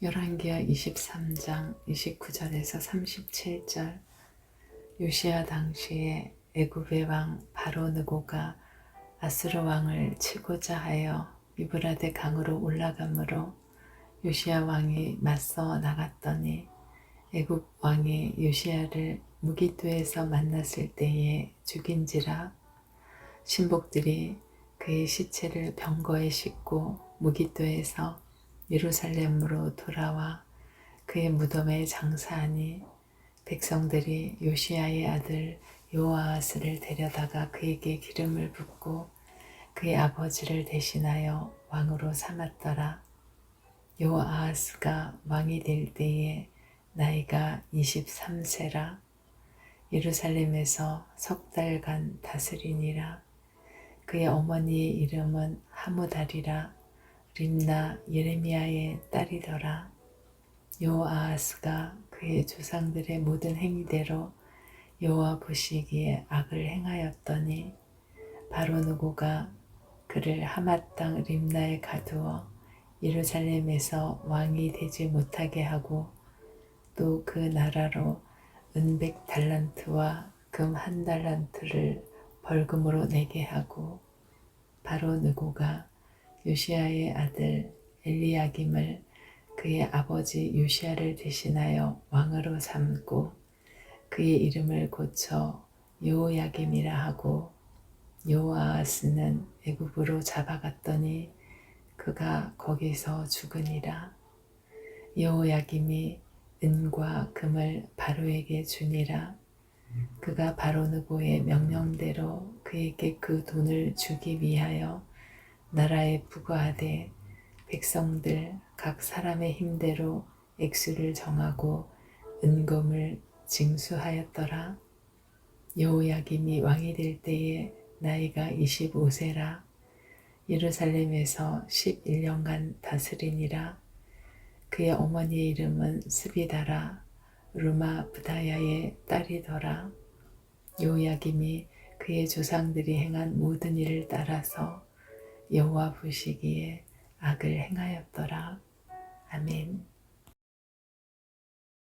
열왕기하 23장 29절에서 37절. 요시야 당시에 애굽의 왕 바로 느고가 아스로 왕을 치고자 하여 이브라데 강으로 올라가므로 요시야 왕이 맞서 나갔더니 애굽 왕이 요시야를 무기토에서 만났을 때에 죽인지라 신복들이 그의 시체를 병거에 싣고 무기토에서 예루살렘으로 돌아와 그의 무덤에 장사하니 백성들이 요시야의 아들 요아스를 데려다가 그에게 기름을 붓고 그의 아버지를 대신하여 왕으로 삼았더라. 요아스가 왕이 될 때에 나이가 23세라 예루살렘에서 석 달간 다스리니라. 그의 어머니의 이름은 하무달이라 림나 예레미야의 딸이더라. 요아스가 그의 조상들의 모든 행위대로 여호와 보시기에 악을 행하였더니 바로 누고가 그를 하맛 땅 림나에 가두어 예루살렘에서 왕이 되지 못하게 하고 또 그 나라로 은백 달란트와 금 한 달란트를 벌금으로 내게 하고 바로 누고가 요시아의 아들 엘리야김을 그의 아버지 요시아를 대신하여 왕으로 삼고 그의 이름을 고쳐 요야김이라 하고 요아스는 애굽으로 잡아갔더니 그가 거기서 죽으니라. 여호야김이 은과 금을 바로에게 주니라. 그가 바로 누고의 명령대로 그에게 그 돈을 주기 위하여 나라에 부과하되 백성들 각 사람의 힘대로 액수를 정하고 은금을 징수하였더라. 여호야김이 왕이 될 때에 나이가 25세라 예루살렘에서 11년간 다스리니라. 그의 어머니의 이름은 스비다라 루마 부다야의 딸이더라. 요야김이 그의 조상들이 행한 모든 일을 따라서 여호와 보시기에 악을 행하였더라. 아멘.